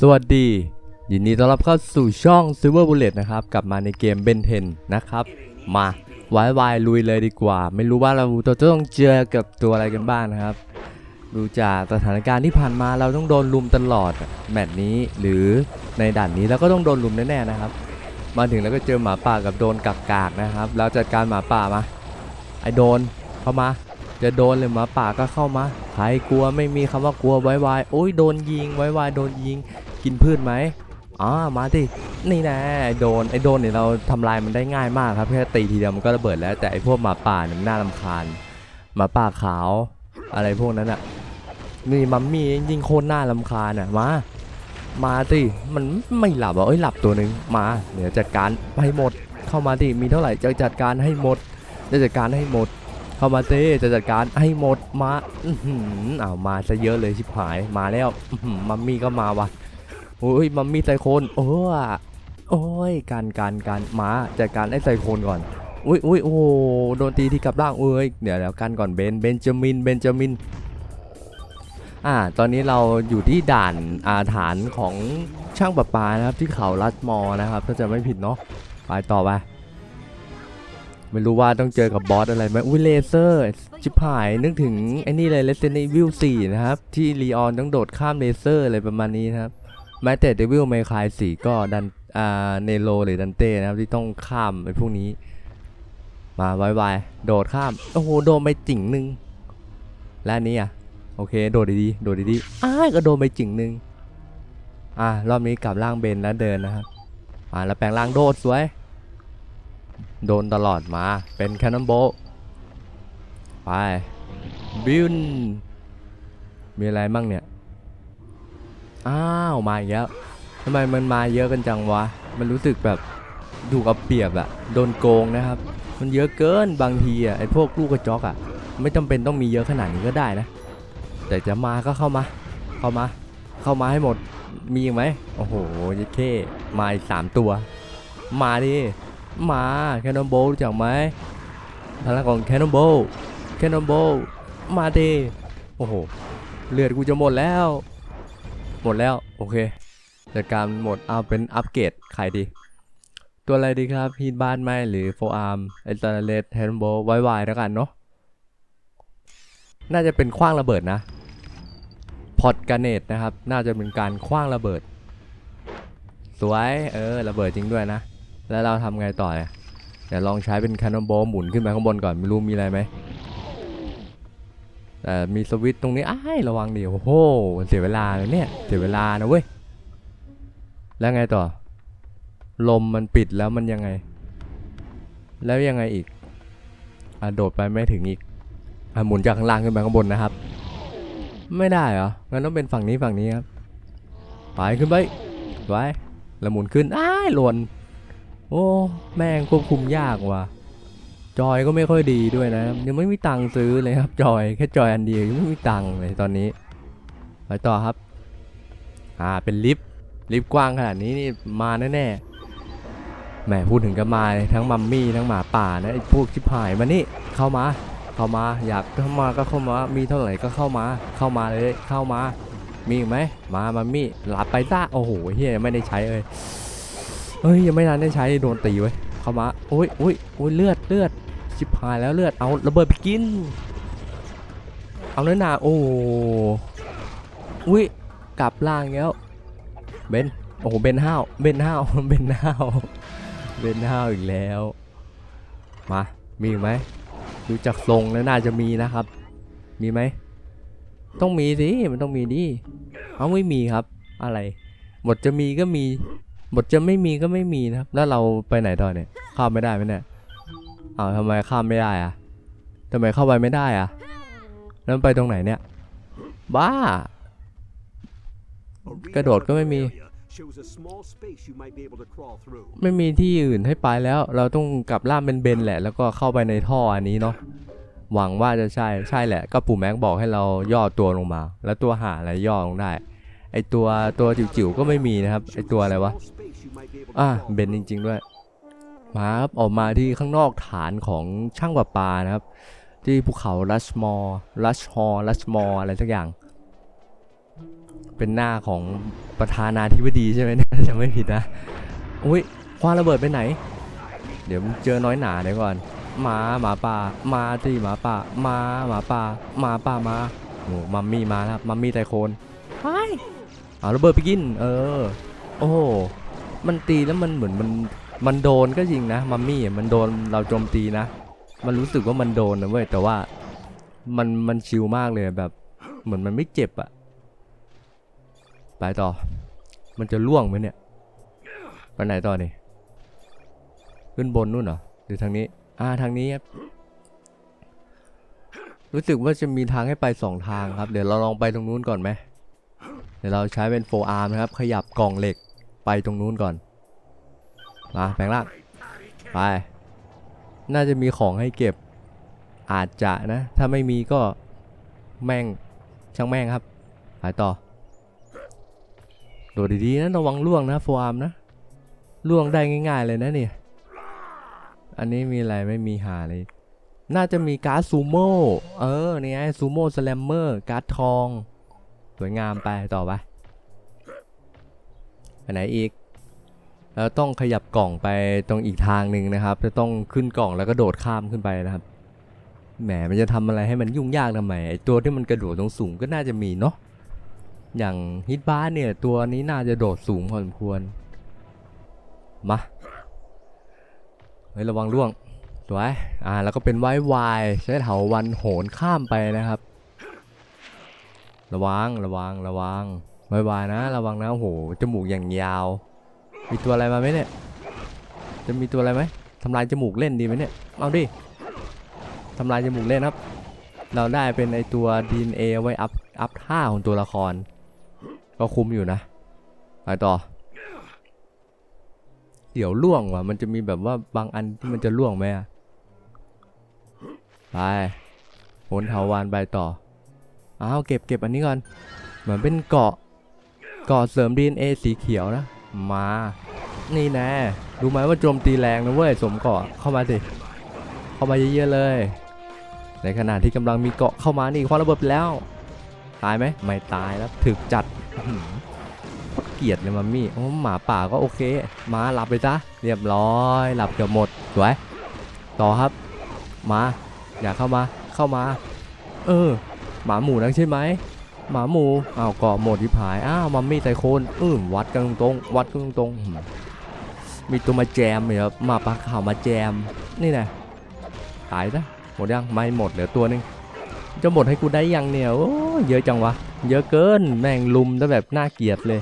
สวัสดี ยินดีต้อนรับเข้าสู่ช่อง Silver Bullet นะครับ กลับมาในเกม Ben 10 นะครับ มาวายวายลุยเลยดีกว่า ไม่รู้ว่าเราจะต้องเจอกับตัวอะไรกันบ้างนะครับ ดูจากสถานการณ์ที่ผ่านมาเราต้องโดนลุมตลอดแมตช์นี้หรือในด่านนี้เราก็ต้องโดนลุมแน่ๆนะครับ มาถึงแล้วก็เจอหมาป่ากับโดนกักกากนะครับแล้วจัดการหมาป่ามาไอโดนเข้ามาจะโดนเลยหมาป่าก็เข้ามาใครกลัวไม่มีคำว่ากลัวไว้วายโอ้ยโดนยิงไว้วายโดนยิง กินพืชไหมอ่ามาดิ นี่น่ไอโดนไอโดนเนี่ยเราทำลายมันได้ง่ายมากครับแค่ตีทีเดียวมันก็ระเบิดแล้วแต่ไอพวกหมาป่าเนี่ยมันน่ารำคาญหมาป่าขาวอะไรพวกนั้นอะนี่มัมมี่ยิงโคตรน่ารำคาญอะมามาสิมันไม่หลับอะเอ้ยหลับตัวหนึ่งมาเดี๋ยวจัดการให้หมดเข้ามาดิมีเท่าไหร่จะจัดการให้หมดจะจัดการให้หมด เข้ามาเต้จะจัดการให้หมดมาอือหืออ้าวมาซะเยอะเลยชิบหายมาแล้วมัมมี่ก็มาวะ โอ้ยมัมมี่ไซโคนโอ้โอ้ยการการการมาจัดการไอ้ไซโคนก่อนอุ้ยอุ้ยโอ้โดนตีที่กลับร่างเอ้ยเดี๋ยวเดี๋ยวกันก่อนเบนเบนจามินเบนจามินอ่าตอนนี้เราอยู่ที่ด่านอาฐานของช่างประปานะครับที่เขาลัดมอนะครับ ถ้าจะไม่ผิดเนาะไปต่อไปไม่รู้ว่าต้องเจอกับบอสอะไรไหมอุ้ยเลเซอร์ชิบหายนึกถึงไอ้นี่เลย Resident Evil 4 นะครับ ที่ลีออนต้องโดดข้ามเลเซอร์อะไรประมาณนี้นะครับ แม้แต่ Devil May Cry 4ก็ดันอ่าเนโรหรือดันเต้นะครับที่ต้องข้ามไอ้พวกนี้ มาไวๆโดดข้าม โอ้โห โดนไปจิ่งหนึ่งและนี้อะ โอเค โดดดีๆโดดดีๆอ้าก็โดนไปจิ่งหนึ่งอ่ารอบนี้กลับร่างเบนแล้วเดินนะครับอ่าแล้วแปลงร่างโดดสวย โดนตลอดมาเป็นแคนนอนโบไปบิวน์มีอะไรมั่งเนี่ย อ้าวมาอีกแล้วทำไมมันมาเยอะกันจังวะ มันรู้สึกแบบถูกเอาเปรียบอะโดนโกงนะครับ มันเยอะเกินบางทีอะไอพวกลูกกระจอกอะไม่จำเป็นต้องมีเยอะขนาดนี้ก็ได้นะ แต่จะมาก็เข้ามา เข้ามา เข้ามาให้หมด มีอีกไหมโอ้โหยดเคมาอีกสามตัว มาดิ มาแคนนอนโบรู้จักไหมพลังของแคนนอนโบแคนนอนโบมาดิ โอ้โห เลือดกูจะหมดแล้ว หมดแล้ว โอเคจัดการหมดเอาเป็นอัปเกรดใครดี ตัวอะไรดีครับฮีทบ้านไหมหรือโฟอาร์มไอตาเลสแคนนอนโบไวไวแล้วกันเนาะน่าจะเป็นคว้างระเบิดนะพอดกาเนตนะครับ น่าจะเป็นการคว้างระเบิด สวยเออระเบิดจริงด้วยนะ แล้วเราทำไงต่อเนี่ยเดี๋ยวลองใช้เป็นแคนนอนบอลหมุนขึ้นไปข้างบนก่อนไม่รู้มีอะไรไหม แต่มีสวิตช์ตรงนี้อ้ายระวังดิโอ้โหเสียเวลาเลยเนี่ย เสียเวลานะเว้ย แล้วไงต่อ ลมมันปิดแล้วมันยังไง แล้วยังไงอีกอะโดดไปไม่ถึงอีกอะหมุนจากข้างล่างขึ้นไปข้างบนนะครับ ไม่ได้เหรอ งั้นต้องเป็นฝั่งนี้ฝั่งนี้ครับ ไปขึ้นไปไว้แล้วหมุนขึ้นอ้ายหล่นโอ้ แม่งควบคุมยากว่ะ จอยก็ไม่ค่อยดีด้วยนะ ยังไม่มีตังค์ซื้อเลยครับจอยแค่จอยอันเดียวยังไม่มีตังค์เลยตอนนี้ไปต่อครับ อ่าเป็นลิฟต์ลิฟต์กว้างขนาดนี้นี่มาแน่ๆแหมพูดถึงก็มาทั้งมัมมี่ทั้งหมาป่านะไอ้พวกชิบหายมานี่เข้ามา เข้ามาอยากเข้ามาก็เข้ามามีเท่าไหร่ก็เข้ามา เข้ามาเลยเข้ามา มีอีกไหมมามัมมี่หลับไปซะโอ้โหเฮียไม่ได้ใช้เลยเฮ้ยยังไม่ทันได้ใช้โดนตีไว้เข้ามาโอ้ยโอ้ยโอ้ยเลือดเลือด ชิบหายแล้วเลือด เอาระเบิดไปกิน เอาเนื้อหนาโอ้อุ้ยกลับล่างแล้วเบนโอ้โหเบนห้าวเบนห้าวเบนห้าวเบนห้าวอีกแล้ว มามีไหมดูจากทรงแล้วน่าจะมีนะครับ มีไหมต้องมีสิมันต้องมีดิเอาไม่มีครับ อะไรบทจะมีก็มีบทจะไม่มีก็ไม่มีนะครับ แล้วเราไปไหนต่อเนี่ยข้ามไม่ได้ไหมเนี่ย อ้าวทำไมข้ามไม่ได้อะทำไมเข้าไปไม่ได้อะแล้วไปตรงไหนเนี่ย บ้า กระโดดก็ไม่มี ไม่มีที่อื่นให้ไปแล้ว เราต้องกลับล่ามเป็นเบนแหละ แล้วก็เข้าไปในท่ออันนี้เนาะหวังว่าจะใช่ใช่แหละ ก็ปู่แม็กบอกให้เราย่อตัวลงมา แล้วตัวหาอะไรย่อลงได้ ไอตัวตัวจิ๋วๆก็ไม่มีนะครับ ไอตัวอะไรวะอะเบนจริง ๆ ด้วย มาครับออกมาที่ข้างนอกฐานของช่างประปานะครับ ที่ภูเขาลัชมอร์ลัชฮอร์ลัชมอร์อะไรสักอย่าง เป็นหน้าของประธานาธิบดีใช่ไหมเนี่ยจะไม่ผิดนะอุ้ยคว้าระเบิดไปไหน เดี๋ยวมึงเจอน้อยหนาเดี๋ยวก่อนหมาหมาป่ามาสิหมาป่ามาหมาป่าหมาป่ามาโอ้มัมมี่มาแล้วครับมัมมี่ไตโคนไปเอาระเบิดไปกิน เออ โอ้โหมันตีแล้วมันเหมือนมัน มันโดนก็จริงนะมัมมี่มันโดนเราโจมตีนะ มันรู้สึกว่ามันโดนนะเว้ยแต่ว่ามันมันชิลมากเลยแบบเหมือนมันไม่เจ็บอะไปต่อ มันจะล่วงไหมเนี่ยไปไหนต่อนี่ขึ้นบนนู่นเหรอหรือทางนี้ อ่าทางนี้ครับรู้สึกว่าจะมีทางให้ไปสองทางครับ เดี๋ยวเราลองไปตรงนู้นก่อนไหมเดี๋ยวเราใช้เป็นโฟอาร์มนะครับ ขยับกล่องเหล็กไปตรงนู้นก่อน มาแปลงร่างไป น่าจะมีของให้เก็บ อาจจะนะ ถ้าไม่มีก็แม่งช่างแม่งครับ ไปต่อ โดดดีๆนะระวังล่วงนะโฟาร์มนะล่วงได้ง่าย ๆ เลยนะเนี่ย อันนี้มีอะไรไม่มีหาเลย น่าจะมีการ์ดซูโม่ เออ นี่ไงซูโม่สแลมเมอร์การ์ดทอง สวยงามไปต่อไปไปไหนอีก แล้วต้องขยับกล่องไปตรงอีกทางหนึ่งนะครับ จะต้องขึ้นกล่องแล้วก็โดดข้ามขึ้นไปนะครับ แหมมันจะทำอะไรให้มันยุ่งยากทำไมไอตัวที่มันกระโดดตรงสูงก็น่าจะมีเนาะ อย่างฮิตบ้าเนี่ยตัวนี้น่าจะโดดสูงพอสมควร มาเฮ้ยระวังร่วงสวยอ่าแล้วก็เป็นไว้วายใช้เถาวันโหนข้ามไปนะครับ ระวังระวังระวังไว้วายนะ ระวังนะโอ้โหจมูกอย่างยาว มีตัวอะไรมาไหมเนี่ย จะมีตัวอะไรไหมทำลายจมูกเล่นดีไหมเนี่ย เอาดิทำลายจมูกเล่นครับ เราได้เป็นไอตัว DNA เอไว้อัพอัพท่าของตัวละคร ก็คุ้มอยู่นะ ไปต่อ เดี๋ยวล่วงว่ะ มันจะมีแบบว่าบางอันที่มันจะล่วงไหมอะไปโหนเถาวานไปต่อ อ้าวเก็บเก็บอันนี้ก่อน เหมือนเป็นเกาะ เกาะเสริม DNA สีเขียวนะ มา นี่แน่รู้ไหมว่าโจมตีแรงนะเว้ยสมเกาะเข้ามาสิเข้ามาเยอะๆเลย ในขณะที่กำลังมีเกาะเข้ามานี่คว้าระเบิดไปแล้ว ตายไหมไม่ตายแล้วถึกจัดเกียดเลยมัมมี่หมาป่าก็โอเคมาหลับไปซะเรียบร้อย หลับเกือบหมดสวยต่อครับ มา อย่าเข้ามาเข้ามา เออ หมาหมูนักใช่ไหม หมาหมูอ้าวเกาะหมดที่ผายอ้าวมัมมี่ไซโคนอืมวัดกันตรงๆวัดกันตรงๆมีตัวมาแจมเลยครับมาปลาขาวมาแจมนี่แน่ตายซะหมดยังไม่หมดเหลือตัวหนึงจะหมดให้กูได้ยังเนี่ยโอ้ยเยอะจังวะเยอะเกินแม่งลุมซะแบบน่าเกลียดเลย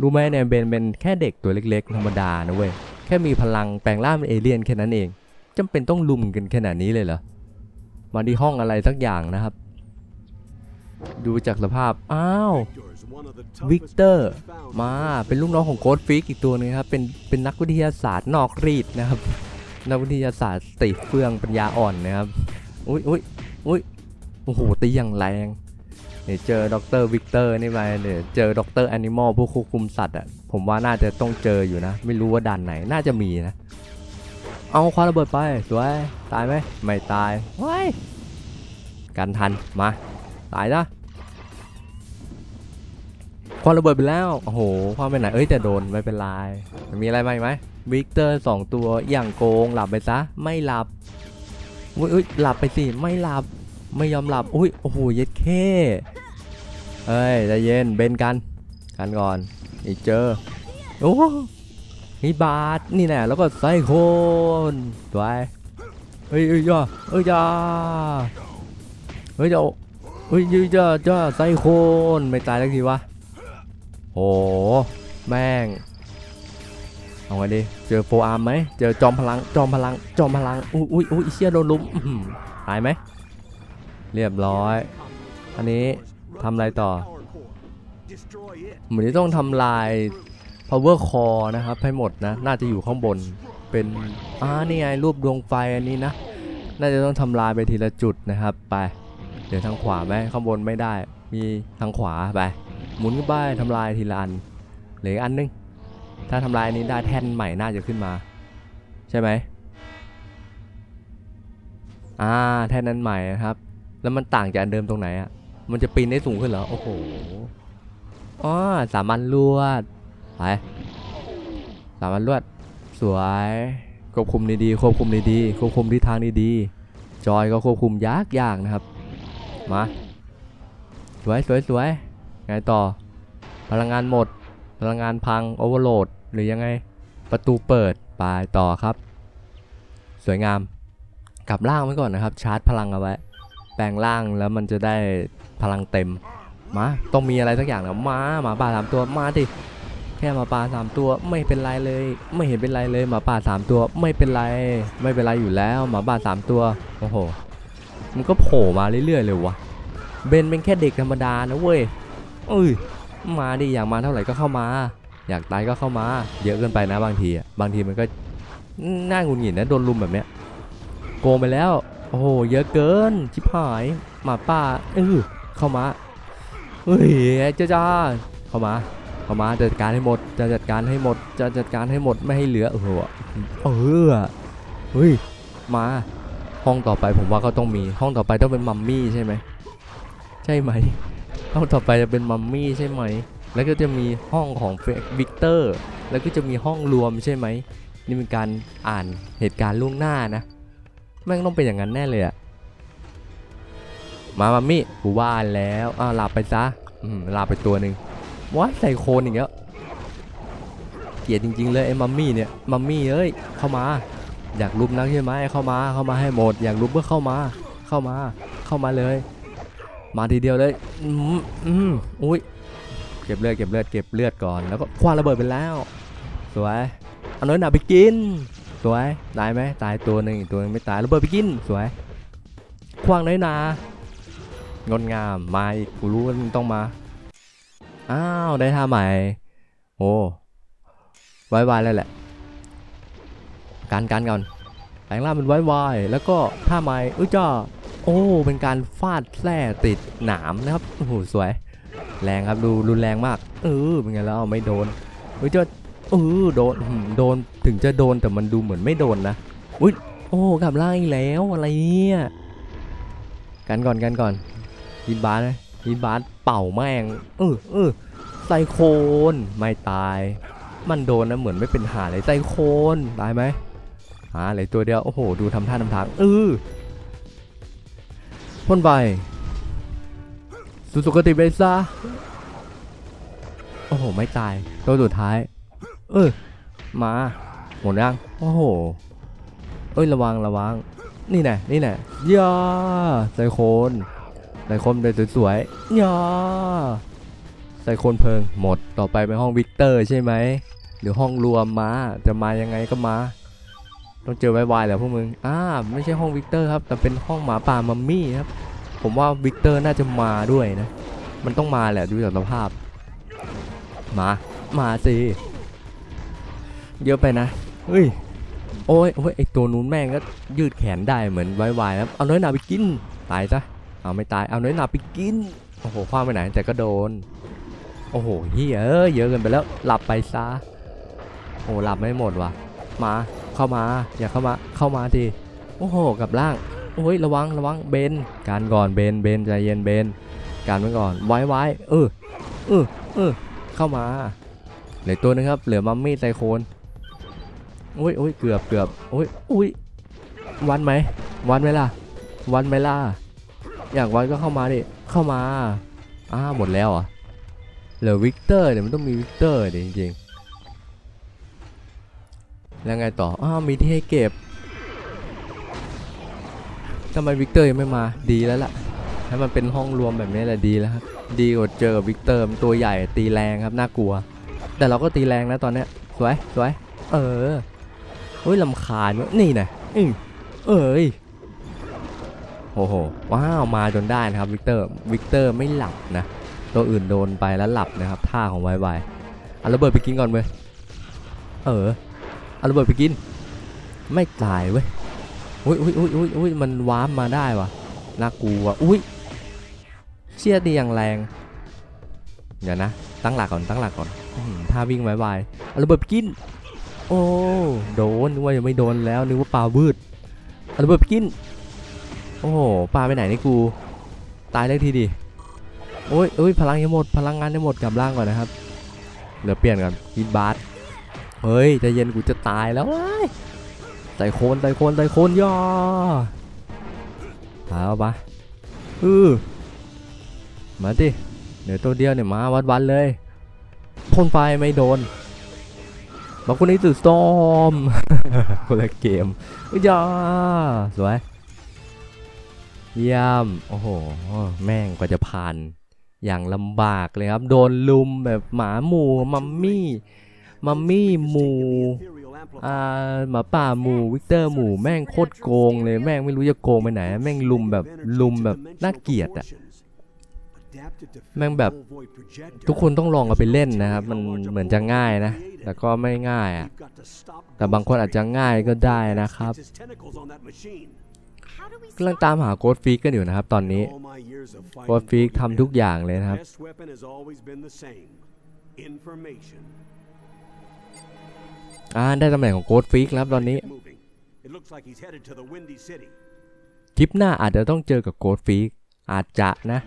รู้ไหมเนี่ยเบนเป็นแค่เด็กตัวเล็กๆ ธรรมดานะเว้ยแค่มีพลังแปลงร่างเป็นเอเลี่ยนแค่นั้นเองจำเป็นต้องลุมกันขนาดนี้เลยเหรอมาที่ห้องอะไรสักอย่างนะครับ ดูจากสภาพ อ้าว วิกเตอร์ มาเป็นลูกน้องของโค้ดฟิกอีกตัวหนึงครับ เป็นเป็นนักวิทยาศาสตร์นอกรีดนะครับ นักวิทยาศาสตร์สติเฟื่องปัญญาอ่อนนะครับ อุ้ยอุ้ยอุ้ยโอ้โห ตีอย่างแรงเดี๋ยวเจอดรวิกเตอร์นี่ไปเดี๋ยวเจอดรแอนิมอลผู้ควบคุมสัตว์อะ ผมว่าน่าจะต้องเจออยู่นะ ไม่รู้ว่าด่านไหน น่าจะมีนะ เอาคว้าระเบิดไปสวย ตายไหม ไม่ตายว้ายกันทัน มา ตายนะคว้าระเบิดไปแล้ว โอ้โหคว้าไปไหน เอ้ยแต่โดนไม่เป็นไรมีอะไรมาอีกไหมวิกเตอร์สองตัวอย่างโกงหลับไปซะ ไม่หลับอุ้ยอุ้ยหลับไปสิ ไม่หลับ ไม่ยอมหลับ อุ้ย โอ้โห เย็ดเข้เฮ้ยใจเย็น เบนกัน กันก่อน อีกเจอ โอ้นี่บาทนี่แน่แล้วก็ไซโคนสวยเฮ้ยเฮ้ยย่าเฮ้ยย่าเฮ้ยจ้า เฮ้ยย่าย่าย่าไซโคนไม่ตายสักทีวะโอ้แม่งเอาไงดีเจอโฟอาร์มไหมเจอจอมพลังจอมพลังจอมพลังอุ้ยอุ้ยอุ้ยเชี่ยโดนลุมอื้อหือตายไหมเรียบร้อย อันนี้ทำอะไรต่อเหมือนจะต้องทำลาย power core นะครับให้หมดนะ น่าจะอยู่ข้างบนเป็นอ่านี่ไงรูปดวงไฟอันนี้นะ น่าจะต้องทำลายไปทีละจุดนะครับไป เดี๋ยวทางขวาไหมข้างบนไม่ได้ มีทางขวาไป หมุนขึ้นไปทำลายทีละอันเหลืออันนึง ถ้าทำลายนี้ได้แท่นใหม่น่าจะขึ้นมา ใช่ไหมอ่าแท่นนั้นใหม่นะครับ แล้วมันต่างจากอันเดิมตรงไหนอะมันจะปีนได้สูงขึ้นเหรอ โอ้โหอ๋อสามัญลวดไปสามัญลวด สวยควบคุมดีๆควบคุมดีๆควบคุมทิศทางดีๆจอยก็ควบคุมยากยากนะครับ มา สวยสวยสวยไงต่อ พลังงานหมด พลังงานพังโอเวอร์โหลด หรือยังไง ประตูเปิดไปต่อครับ สวยงาม กลับล่างไว้ก่อนนะครับ ชาร์จพลังเอาไว้ แปลงร่างแล้วมันจะได้พลังเต็ม มา ต้องมีอะไรสักอย่างนะมาหมาป่าสามตัว มาดิ แค่หมาป่าสามตัวไม่เป็นไรเลย ไม่เห็นเป็นไรเลยหมาป่าสามตัวไม่เป็นไร ไม่เป็นไรอยู่แล้วหมาป่าสามตัว โอ้โห มันก็โผล่มาเรื่อยๆเลยวะเบนเป็นแค่เด็กธรรมดานะเว้ยเอ้ยมาดิอยากมาเท่าไหร่ก็เข้ามา อยากตายก็เข้ามา เยอะเกินไปนะบางทีอะบางทีมันก็น่าหงุดหงิดนะโดนลุมแบบเนี้ยโกงไปแล้ว โอ้โหเยอะเกินชิบหายหมาป่าเออเข้ามาเฮ้ยเจ้าจ้าเข้ามาเข้ามาจัดการให้หมดจะจัดการให้หมดจะจัดการให้หมดไม่ให้เหลือโอ้โหเออเฮ้ยมา ห้องต่อไปผมว่าก็ต้องมีห้องต่อไปต้องเป็นมัมมี่ใช่ไหมใช่ไหมห้องต่อไปจะเป็นมัมมี่ใช่ไหมแล้วก็จะมีห้องของเฟกวิกเตอร์แล้วก็จะมีห้องรวมใช่ไหมนี่เป็นการอ่านเหตุการณ์ล่วงหน้านะแม่งต้องเป็นอย่างนั้นแน่เลยอะมามัมมี่กูว่าแล้วอ้าวหลับไปซะอืมหลับไปตัวหนึ่งว้ายใส่โคนอีกแล้วเกลียดจริงๆเลยไอ้มัมมี่เนี่ยมัมมี่เอ้ยเข้ามา อยากรุมนักใช่ไหมเข้ามาเข้ามาให้หมด อยากรุมก็เข้ามา เข้ามา เข้ามาเลย มาทีเดียวเลยอืมอืมอุ้ยเก็บเลือดเก็บเลือดเก็บเลือดก่อนแล้วก็คว้างระเบิดไปแล้ว สวยเอาน้อยหนาไปกิน สวยตายไหมตายตัวหนึ่งอีกตัวหนึงไม่ตายระเบิดไปกินสวยคว้างน้อยหนางดงามมาอีกกูรู้ว่ามึงต้องมาอ้าวได้ท่าใหม่โอ้ไวๆเลยแหละ การการก่อนแปลงร่างเป็นไวๆแล้วก็ท่าใหม่เอ้ยจ้าโอ้เป็นการฟาดแส้ติดหนามนะครับโอ้โหสวย แรงครับดูรุนแรงมาก เออเป็นไงแล้วไม่โดนเฮ้ยเจ้าเออโดนโดนถึงจะโดนแต่มันดูเหมือนไม่โดนนะอุ้ยโอ้กลับล่างอีกแล้วอะไรเนี่ยกันก่อนกันก่อนยินบาสนะยินบาสเป่าแม่งเออเออไซโคนไม่ตาย มันโดนนะเหมือนไม่เป็นหาเลยไซโคนตายไหม หาอะไรตัวเดียว โอ้โห ดูทำท่าทำทางเออพ่นไปสุสุกติไปซะโอ้โห ไม่ตาย ตัวสุดท้าย เออ มา หมดยังโอ้โห เอ้ย ระวัง ระวัง นี่แน่นี่แน่ย่าไซโคนไซโคนเป็นสวยๆย่าไซโคนเพลิง หมด ต่อไปเป็นห้องวิกเตอร์ใช่ไหมหรือห้องรวมมา จะมายังไงก็มา ต้องเจอไวๆแหละพวกมึงอ่าไม่ใช่ห้องวิกเตอร์ครับ แต่เป็นห้องหมาป่ามัมมี่ครับ ผมว่าวิกเตอร์น่าจะมาด้วยนะ มันต้องมาแหละดูจากสภาพ มา มาสิเยอะไปนะเฮ้ยโอ้ยโอ้ยไอตัวนู้นแม่งก็ยืดแขนได้เหมือนไวๆแล้วเอาน้อยหนาไปกิน ตายซะ เอาไม่ตาย เอาน้อยหนาไปกิน โอ้โหคว้าไปไหนแต่ก็โดน โอ้โหเฮียเอ้ยเยอะเกินไปแล้ว หลับไปซะ โอ้หลับไม่หมดว่ะ มา เข้ามา อย่าเข้ามาเข้ามาทีโอ้โหกับล่างโอ้ยระวังระวังเบนการก่อนเบนเบนใจเย็นเบนการไว้ก่อนไว้ไว้เออเออเออเข้ามาเหลือตัวนึงครับเหลือมัมมี่ไซโคนโอ้ยโอ้ยเกือบเกือบโอ้ยอุ้ยวันไหมวันไหมล่ะวันไหมล่ะอยากวันก็เข้ามาดิเข้ามาอ้าหมดแล้วเหรอะเหลือวิกเตอร์เดี๋ยวมันต้องมีวิกเตอร์ดิจริงๆ แล้วไงต่อ อ้าว มีที่ให้เก็บทำไมวิกเตอร์ยังไม่มาดีแล้วล่ะ ให้มันเป็นห้องรวมแบบนี้แหละดีแล้วครับ ดีกว่าเจอกับวิกเตอร์มันตัวใหญ่ตีแรงครับน่ากลัว แต่เราก็ตีแรงนะตอนเนี้ยสวยสวยเออเฮ้ยลำคาญว้ยนี่นะอืมเอ้ยโอ้โหว้าวมาจนได้นะครับวิกเตอร์วิกเตอร์ไม่หลับนะตัวอื่นโดนไปแล้วหลับนะครับท่าของไวไวเอาระเบิดไปกินก่อนเว้ยเออ เอาระเบิดไปกิน ไม่ตายเว้ยอุ้ยอุ้ยอุ้ยอุ้ยอุ้ยมันวาร์ปมาได้วะน่ากลัวอุ้ยเชี่ยดีอย่างแรงเดี๋ยวนะ ตั้งหลักก่อนตั้งหลักก่อนถ้าวิ่งไวๆเอาระเบิดไปกิน โอ้โดนนึกว่ายังไม่โดนแล้วนึกว่าปลาวืดเอาระเบิดไปกิน โอ้โหปลาไปไหนนี่กู ตายได้ทีดิโอ้ยโอ้ยพลังยังหมด พลังงานยังหมดกลับร่างก่อนนะครับเดี๋ยวเปลี่ยนก่อนฮิตบาร์ เฮ้ยใจเย็นกูจะตายแล้วเว้ยไต่โคนไต่โคนไต่โคนย่อเอาปะอือมาดิเดี๋ยวตัวเดียวเนี่ยมาวัดวันเลยพ่นไฟไม่โดนบอกคนนี้ตื่นสตอมคนละเกมย่าสวยเยี่ยมโอ้โห แม่งกว่าจะผ่าน อย่างลำบากเลยครับ โดนลุมแบบหมาหมูมัมมี่ มัมมี่หมูอ่าหมาป่าหมูวิกเตอร์หมูแม่งโคตรโกงเลยแม่งไม่รู้จะโกงไปไหน แม่งลุมแบบลุมแบบน่าเกลียดอะแม่งแบบทุกคนต้องลองเอาไปเล่นนะครับ มันเหมือนจะง่ายนะ แต่ก็ไม่ง่ายอะแต่บางคนอาจจะง่ายก็ได้นะครับกำลังตามหาโค้ดฟีกกันอยู่นะครับ ตอนนี้โค้ดฟีกทำทุกอย่างเลยนะครับ อ่าได้ตำแหน่งของโค้ดฟีกแล้วครับตอนนี้คลิปหน้าอาจจะต้องเจอกับโกดฟีกอาจจะนะ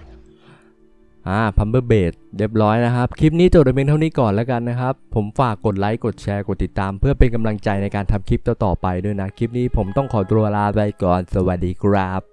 อ่าพัมเบอร์เบดเรียบร้อยนะครับ คลิปนี้จบแต่เพียงเท่านี้ก่อนแล้วกันนะครับ ผมฝากกดไลค์ กดแชร์ กดติดตาม เพื่อเป็นกำลังใจในการทำคลิปต่อๆไปด้วยนะ คลิปนี้ผมต้องขอตัวลาไปก่อน สวัสดีครับ